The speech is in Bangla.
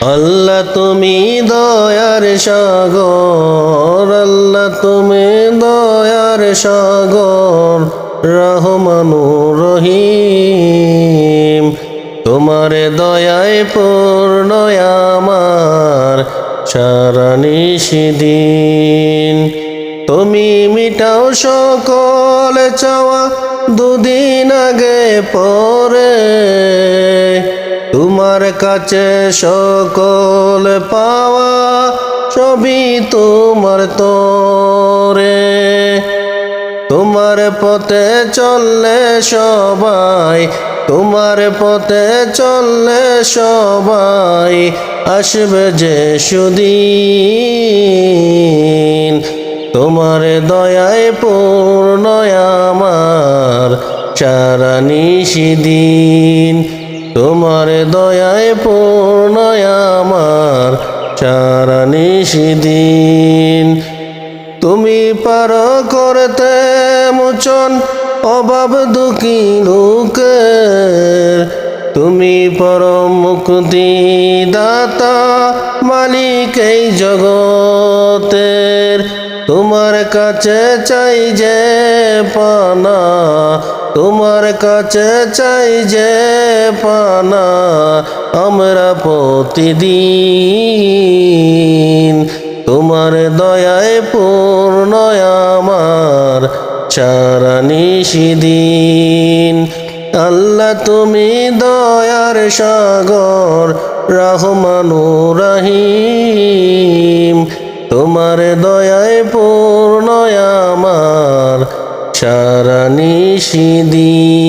আল্লাহ তুমি দয়ার সাগর, আল্লাহ তুমি দয়ার সাগর, রহমানু রহিম। তোমার দয়ায় পূর্ণ আমার, সারা তুমি মিটাও সকল চাওয়া, দুদিন আগে পরে। তোমার কাছে সকল পাওয়া সবই তোমার তোরে। তোমার পথে চললে সবাই, তোমার পথে চললে সবাই আসবে যে সুদিন। তোমার দয়ায় পূর্ণ আমার, সারা নিশিদিন তোমার দয়ায় পূর্ণ আমার সারা নিশিদিন। তুমি পার করতে মোচন, অভাব দুঃখী লোকের। তুমি পরম মুক্তি দাতা মালিক এই জগতের তোমার কাছে চাই যে পানা, তোমার কাছে চাই যে পানা, আমরা প্রতিদিন তোমার দয়ায় পূর্ণ আমার সারা নিশিদিন। আল্লাহ তুমি দয়ার সাগর রহমানু রহিম। তোমার দয়ায় পূর্ণ আমার সারা নিশিদিন